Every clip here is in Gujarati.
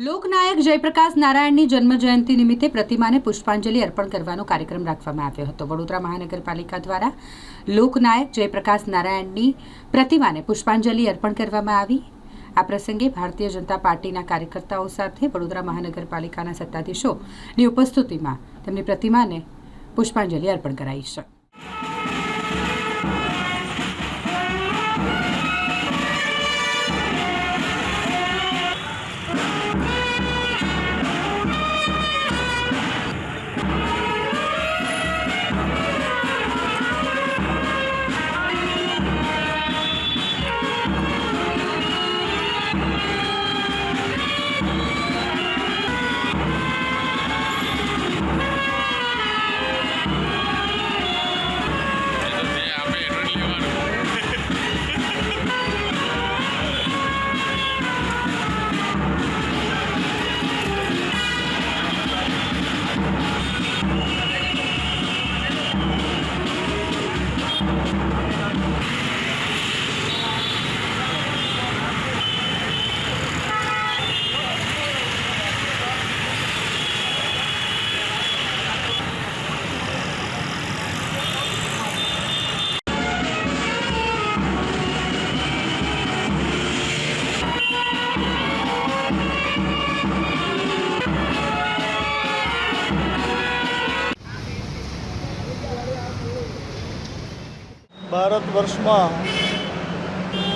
લોકનાયક જયપ્રકાશ નારાયણની જન્મજયંતિ નિમિત્તે પ્રતિમાને પુષ્પાંજલિ અર્પણ કરવાનો કાર્યક્રમ રાખવામાં આવ્યો હતો. વડોદરા મહાનગરપાલિકા દ્વારા લોકનાયક જયપ્રકાશ નારાયણની પ્રતિમાને પુષ્પાંજલિ અર્પણ કરવામાં આવી. આ પ્રસંગે ભારતીય જનતા પાર્ટીના કાર્યકર્તાઓ સાથે વડોદરા મહાનગરપાલિકાના સત્તાધીશોની ઉપસ્થિતિમાં તેમની પ્રતિમાને પુષ્પાંજલિ અર્પણ કરાઈ છે. ભારત વર્ષમાં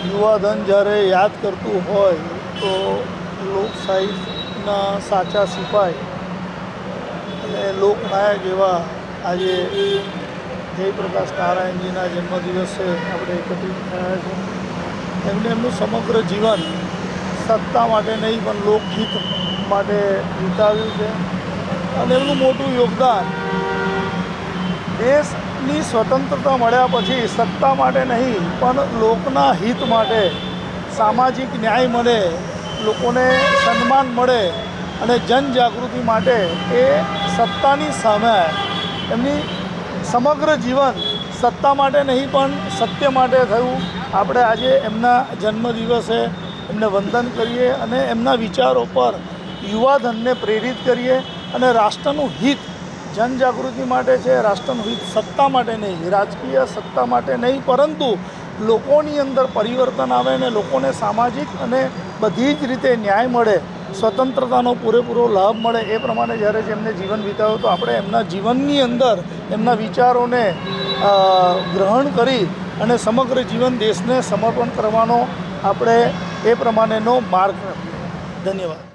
યુવાધન જ્યારે યાદ કરતું હોય તો લોકશાહીના સાચા સિપાઈ અને લોકનાયક એવા આજે જયપ્રકાશ નારાયણજીના જન્મદિવસે આપણે એકત્રિત થયા છે. એમને એમનું સમગ્ર જીવન સત્તા માટે નહીં, પણ લોકહિત માટે વિતાવ્યું છે. અને એમનું મોટું યોગદાન દેશની સ્વતંત્રતા મળ્યા પછી સત્તા માટે નહીં, પણ લોકના હિત માટે સામાજિક ન્યાય મળે, લોકોને સન્માન મળે અને જનજાગૃતિ માટે એ સત્તાની સામે એમની સમગ્ર જીવન સત્તા માટે નહીં, પણ સત્ય માટે થયું. આપણે આજે એમના જન્મદિવસે એમને વંદન કરીએ અને એમના વિચારો પર યુવાધનને પ્રેરિત કરીએ અને રાષ્ટ્રનું હિત જનજાગૃતિ માટે છે, રાષ્ટ્રનું હિત સત્તા માટે નહીં, રાજકીય સત્તા માટે નહીં, પરંતુ લોકોની અંદર પરિવર્તન આવે અને લોકોને સામાજિક અને બધી જ રીતે ન્યાય મળે, સ્વતંત્રતાનો પૂરેપૂરો લાભ મળે, એ પ્રમાણે જ્યારે જેમને જીવન વિતાવ્યું તો આપણે એમના જીવનની અંદર એમના વિચારોને ગ્રહણ કરી અને સમગ્ર જીવન દેશને સમર્પણ કરવાનો આપણે એ પ્રમાણેનો માર્ગ ધન્યવાદ.